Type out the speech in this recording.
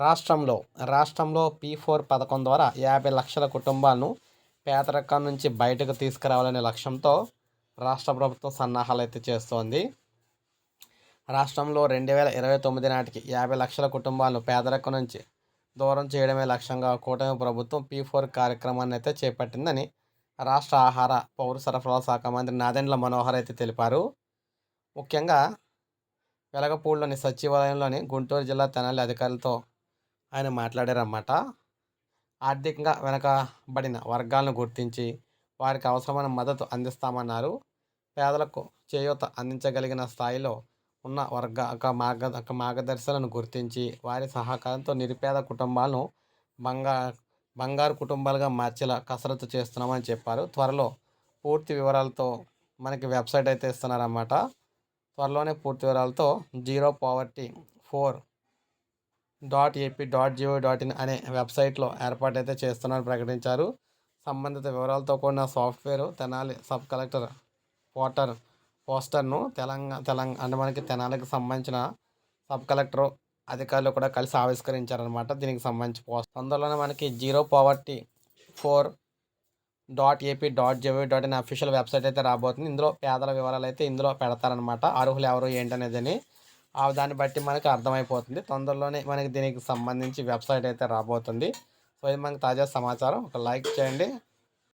రాష్ట్రంలో రాష్ట్రంలో P four పథకం ద్వారా యాభై లక్షల కుటుంబాలను పేదరికం నుంచి బయటకు తీసుకురావాలనే లక్ష్యంతో రాష్ట్ర ప్రభుత్వం సన్నాహాలు అయితే చేస్తోంది. రాష్ట్రంలో రెండు వేల ఇరవై తొమ్మిది నాటికి యాభై లక్షల కుటుంబాలను పేదరికం నుంచి దూరం చేయడమే లక్ష్యంగా కూటమి ప్రభుత్వం పీ ఫోర్ కార్యక్రమాన్ని అయితే చేపట్టిందని రాష్ట్ర ఆహార పౌర సరఫరాల శాఖ మంత్రి నాదెండ్ల మనోహర్ అయితే తెలిపారు. ముఖ్యంగా వెలగపూడిలోని సచివాలయంలోని గుంటూరు జిల్లా తెనాలి అధికారులతో ఆయన మాట్లాడారన్నమాట. ఆర్థికంగా వెనకబడిన వర్గాలను గుర్తించి వారికి అవసరమైన మద్దతు అందిస్తామన్నారు. పేదలకు చేయూత అందించగలిగిన స్థాయిలో ఉన్న వర్గ ఒక మార్గ ఒక గుర్తించి వారి సహకారంతో నిరుపేద కుటుంబాలను బంగా బంగారు కుటుంబాలుగా మార్చేలా కసరత్తు చేస్తున్నామని చెప్పారు. త్వరలో పూర్తి వివరాలతో మనకి వెబ్సైట్ అయితే ఇస్తున్నారన్నమాట. త్వరలోనే పూర్తి వివరాలతో zero poverty four dot AP dot GO dot in అనే వెబ్సైట్లో ఏర్పాటైతే చేస్తున్నారని ప్రకటించారు. సంబంధిత వివరాలతో కూడిన సాఫ్ట్వేర్ తెనాలి సబ్ కలెక్టర్ పోటర్ పోస్టర్ను తెలంగాణ తెలంగాణ అంటే మనకి తెనాలికి సంబంధించిన సబ్ కలెక్టర్ అధికారులు కూడా కలిసి ఆవిష్కరించారనమాట దీనికి సంబంధించి పోస్ట్. అందులోనే మనకి zero poverty four dot AP dot JV dot in official website అయితే రాబోతుంది. ఇందులో పేదల వివరాలు అయితే ఇందులో పెడతారనమాట అర్హులు ఎవరు ఏంటనేది అని దాన్ని బట్టి మనకు అర్థమైపోతుంది. తొందరలోనే మనకి దీనికి సంబంధించి వెబ్సైట్ అయితే రాబోతుంది. సో ఇది మనకు తాజా సమాచారం. ఒక లైక్ చేయండి.